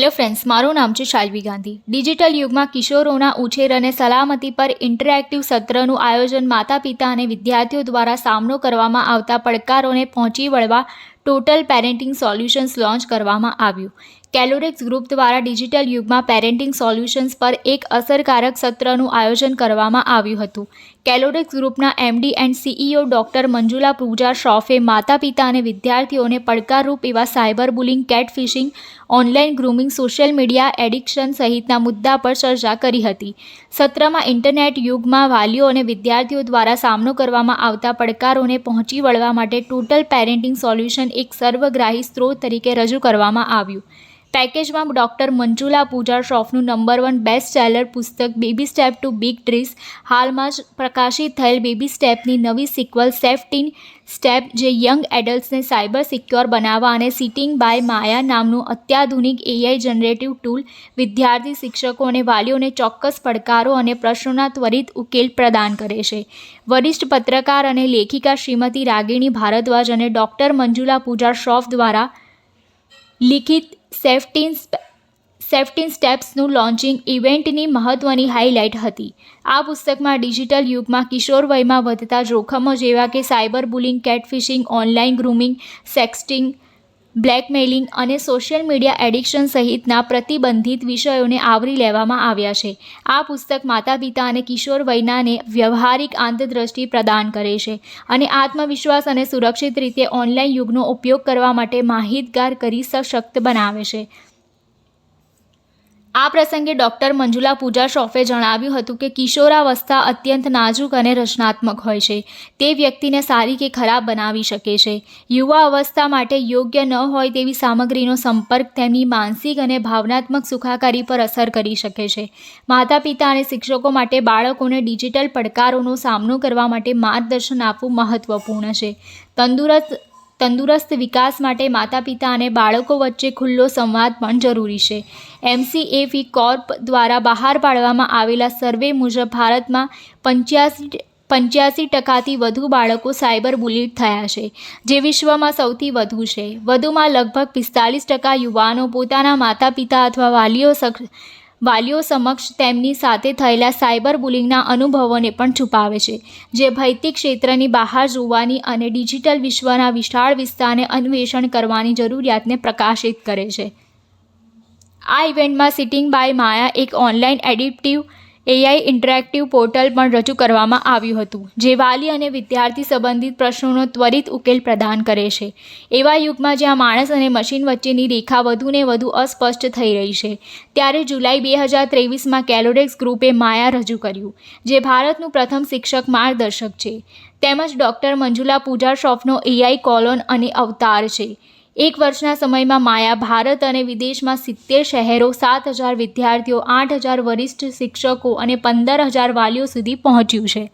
Hello friends મારું નામ છે શાલ્વી ગાંધી. ડિજિટલ યુગમાં કિશોરોના ઉછેર અને સલામતી પર ઇન્ટરેક્ટિવ સત્રનું આયોજન માતા પિતા અને વિદ્યાર્થીઓ દ્વારા સામનો કરવામાં આવતા પડકારોને પહોંચી વળવા ટોટલ પેરેન્ટિંગ સોલ્યુશન્સ લોન્ચ કરવામાં આવ્યું. કેલોરેક્સ ગ્રુપ દ્વારા ડિજિટલ યુગમાં પેરેન્ટિંગ સોલ્યુશન્સ પર એક અસરકારક સત્રનું આયોજન કરવામાં આવ્યું હતું. કેલોરેક્સ ગ્રુપના MD and CEO doctor Manjula Pooja શ્રોફે માતા પિતા અને વિદ્યાર્થીઓને પડકારરૂપ એવા cyber bullying catfishing online grooming, social media addiction સહિતના મુદ્દા પર ચર્ચા કરી હતી. સત્રમાં ઇન્ટરનેટ યુગમાં વાલીઓ અને વિદ્યાર્થીઓ દ્વારા સામનો કરવામાં આવતા પડકારોને પહોંચી વળવા માટે ટોટલ પેરેન્ટિંગ સોલ્યુશન એક સર્વગ્રાહી સ્ત્રોત તરીકે રજૂ કરવામાં આવ્યું. પેકેજમાં ડૉક્ટર મંજુલા પૂજા શ્રોફનું નંબર વન બેસ્ટ સેલર પુસ્તક baby step to big dreams હાલમાં જ પ્રકાશિત થયેલ બેબી સ્ટેપની નવી સિક્વલ સેફટીન સ્ટેપ જે યંગ એડલ્ટ્સને સાયબર સિક્યોર બનાવવા અને સિટિંગ બાય માયા નામનું અત્યાધુનિક એઆઈ જનરેટિવ ટૂલ વિદ્યાર્થી શિક્ષકો અને વાલીઓને ચોક્કસ પડકારો અને પ્રશ્નોના ત્વરિત ઉકેલ પ્રદાન કરે છે. વરિષ્ઠ પત્રકાર અને લેખિકા શ્રીમતી રાગિણી ભારદ્વાજ અને ડૉક્ટર મંજુલા પૂજા શ્રોફ દ્વારા લિખિત સેફ્ટીન સેફટીન સ્ટેપ્સનું લોન્ચિંગ ઇવેન્ટની મહત્ત્વની હાઇલાઇટ હતી. આ પુસ્તકમાં ડિજિટલ યુગમાં કિશોર વયમાં વધતા જોખમો જેવા કે cyber bullying, catfishing online grooming, sexting blackmailing અને સોશિયલ મીડિયા એડિક્શન સહિતના પ્રતિબંધિત વિષયોને આવરી લેવામાં આવ્યા છે. આ પુસ્તક માતા પિતા અને કિશોર વયનાને વ્યવહારિક આંતરદ્રષ્ટિ પ્રદાન કરે છે અને આત્મવિશ્વાસ અને સુરક્ષિત રીતે ઓનલાઈન યુગનો ઉપયોગ કરવા માટે માહિતગાર કરી સશક્ત બનાવે છે. આ પ્રસંગે ડૉક્ટર મંજુલા પૂજા શ્રોફે જણાવ્યું હતું કે કિશોરાવસ્થા અત્યંત નાજુક અને રચનાત્મક હોય છે. તે વ્યક્તિને સારી કે ખરાબ બનાવી શકે છે. યુવા અવસ્થા માટે યોગ્ય ન હોય તેવી સામગ્રીનો સંપર્ક તેમની માનસિક અને ભાવનાત્મક સુખાકારી પર અસર કરી શકે છે. માતા પિતા અને શિક્ષકો માટે બાળકોને ડિજિટલ પડકારોનો સામનો કરવા માટે માર્ગદર્શન આપવું મહત્ત્વપૂર્ણ છે. તંદુરસ્ત તંદુરસ્ત વિકાસ માટે માતા પિતા અને બાળકો વચ્ચે ખુલ્લો સંવાદ પણ જરૂરી છે. એમસીએફી કોર્પ દ્વારા બહાર પાડવામાં આવેલા સર્વે મુજબ ભારતમાં પંચ્યાસી પંચ્યાસી ટકાથી વધુ બાળકો સાયબર બુલિડ થયા છે, જે વિશ્વમાં સૌથી વધુ છે. વધુમાં લગભગ પિસ્તાલીસ ટકા યુવાનો પોતાના માતા પિતા અથવા વાલીઓ વાલીઓ સમક્ષ તેમની સાથે થયેલા સાયબર બુલિંગના અનુભવોને પણ છુપાવે છે, જે ભૌતિક ક્ષેત્રની બહાર જોવાની અને ડિજિટલ વિશ્વના વિશાળ વિસ્તારને અન્વેષણ કરવાની જરૂરિયાતને પ્રકાશિત કરે છે. આ ઇવેન્ટમાં સિટિંગ બાય માયા એક online adaptive AI interactive portal પણ રજૂ કરવામાં આવ્યું હતું, જે વાલી અને વિદ્યાર્થી સંબંધિત પ્રશ્નોનો ત્વરિત ઉકેલ પ્રદાન કરે છે. એવા યુગમાં જ્યાં માણસ અને મશીન વચ્ચેની રેખા વધુને વધુ અસ્પષ્ટ થઈ રહી છે, ત્યારે જુલાઈ બે હજાર ત્રેવીસમાં કેલોડેક્સ ગ્રુપે માયા રજૂ કર્યું, જે ભારતનું પ્રથમ શિક્ષક માર્ગદર્શક છે. તેમજ ડૉક્ટર મંજુલા પૂજા શ્રોફનો એઆઈ કોલોન અને અવતાર છે. એક વર્ષના સમયમાં માયા ભારત અને વિદેશમાં સિત્તેર શહેરો, સાત હજાર વિદ્યાર્થીઓ, આઠ હજાર વરિષ્ઠ શિક્ષકો અને પંદર હજાર વાલીઓ સુધી પહોંચ્યું છે.